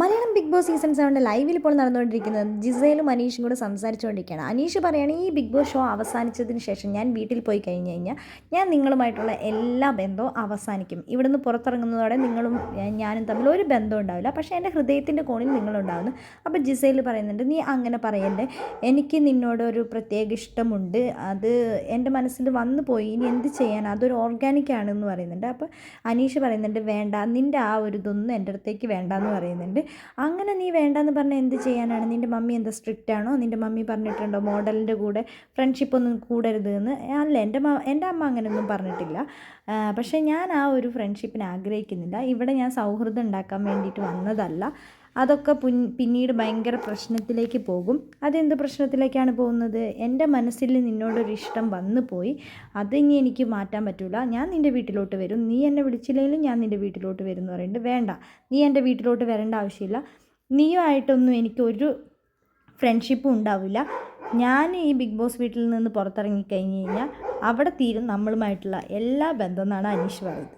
Malayalam big boss season സെവന്റെ ലൈവിൽ ഇപ്പോൾ നടന്നുകൊണ്ടിരിക്കുന്നത് ജിസയിലും അനീഷും കൂടെ സംസാരിച്ചുകൊണ്ടിരിക്കുകയാണ്. അനീഷ് പറയുകയാണ് ഈ ബിഗ് ബോസ് ഷോ അവസാനിച്ചതിന് ശേഷം ഞാൻ വീട്ടിൽ പോയി കഴിഞ്ഞ് കഴിഞ്ഞാൽ ഞാൻ നിങ്ങളുമായിട്ടുള്ള എല്ലാ ബന്ധവും അവസാനിക്കും. ഇവിടുന്ന് പുറത്തിറങ്ങുന്നതോടെ നിങ്ങളും ഞാനും തമ്മിൽ ഒരു ബന്ധം ഉണ്ടാവില്ല. പക്ഷേ എന്റെ ഹൃദയത്തിന്റെ കോണിൽ നിങ്ങളുണ്ടാവുന്നു. അപ്പോൾ ജിസയിൽ പറയുന്നുണ്ട് നീ അങ്ങനെ പറയണ്ടേ എനിക്ക് നിന്നോട് ഒരു പ്രത്യേക ഇഷ്ടമുണ്ട്. അത് എന്റെ മനസ്സിൽ വന്നു പോയി. ഇനി എന്ത് ചെയ്യാൻ? അതൊരു ഓർഗാനിക് ആണെന്ന് പറയുന്നുണ്ട്. അപ്പോൾ അനീഷ് പറയുന്നുണ്ട് വേണ്ട. നിന്റെ ആ ഒരു ഇതൊന്നും എന്റെ അടുത്തേക്ക് വേണ്ട എന്ന് പറയുന്നുണ്ട്. അങ്ങനെ നീ വേണ്ടെന്ന് പറഞ്ഞാൽ എന്ത് ചെയ്യാനാണ്? നിന്റെ മമ്മി എന്താ സ്ട്രിക്റ്റ് ആണോ? നിന്റെ മമ്മി പറഞ്ഞിട്ടുണ്ടോ മോഡലിന്റെ കൂടെ ഫ്രണ്ട്ഷിപ്പ് ഒന്നും കൂടരുത് എന്ന് അല്ല എന്റെ എന്റെ അമ്മ അങ്ങനെയൊന്നും പറഞ്ഞിട്ടില്ല. പക്ഷേ ഞാൻ ആ ഒരു ഫ്രണ്ട്ഷിപ്പിനെ ആഗ്രഹിക്കുന്നില്ല. ഇവിടെ ഞാൻ സൗഹൃദം ഉണ്ടാക്കാൻ വേണ്ടിയിട്ട് വന്നതല്ല. അതൊക്കെ പിന്നീട് ഭയങ്കര പ്രശ്നത്തിലേക്ക് പോകും. അതെന്ത് പ്രശ്നത്തിലേക്കാണ് പോകുന്നത്? എന്റെ മനസ്സിൽ നിന്നോടൊരു ഇഷ്ടം വന്നു പോയി. അതിനി എനിക്ക് മാറ്റാൻ പറ്റില്ല ഞാൻ നിന്റെ വീട്ടിലോട്ട് വരും. നീ എന്നെ വിളിച്ചില്ലെങ്കിലും ഞാൻ നിന്റെ വീട്ടിലോട്ട് വരും എന്ന് പറയുന്നുണ്ട്. വേണ്ട. നീ എന്റെ വീട്ടിലോട്ട് വരേണ്ട ആവശ്യമില്ല. നീയുമായിട്ടൊന്നും എനിക്കൊരു ഫ്രണ്ട്ഷിപ്പും ഉണ്ടാവില്ല. ഞാൻ ഈ ബിഗ് ബോസ് വീട്ടിൽ നിന്ന് പുറത്തിറങ്ങി കഴിഞ്ഞ് കഴിഞ്ഞാൽ അവിടെ തീരും നമ്മളുമായിട്ടുള്ള എല്ലാ ബന്ധം എന്നാണ് അനീഷ് പറയുന്നത്.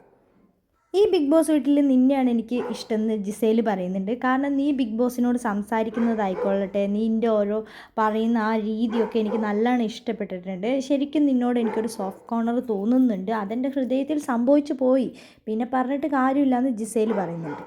ഈ ബിഗ് ബോസ് വീട്ടിൽ നിന്നെയാണ് എനിക്ക് ഇഷ്ടമെന്ന് ജിസേൽ പറയുന്നുണ്ട്. കാരണം നീ ബിഗ് ബോസിനോട് സംസാരിക്കുന്നതായിക്കൊള്ളട്ടെ നിന്റെ ഓരോ പറയുന്ന ആ രീതിയൊക്കെ എനിക്ക് നല്ലോണം ഇഷ്ടപ്പെട്ടിട്ടുണ്ട്. ശരിക്കും നിന്നോട് എനിക്കൊരു സോഫ്റ്റ് കോർണർ തോന്നുന്നുണ്ട്. അതെന്റെ ഹൃദയത്തിൽ സംഭവിച്ചു പോയി. പിന്നെ പറഞ്ഞിട്ട് കാര്യമില്ല എന്ന് ജിസേൽ പറയുന്നുണ്ട്.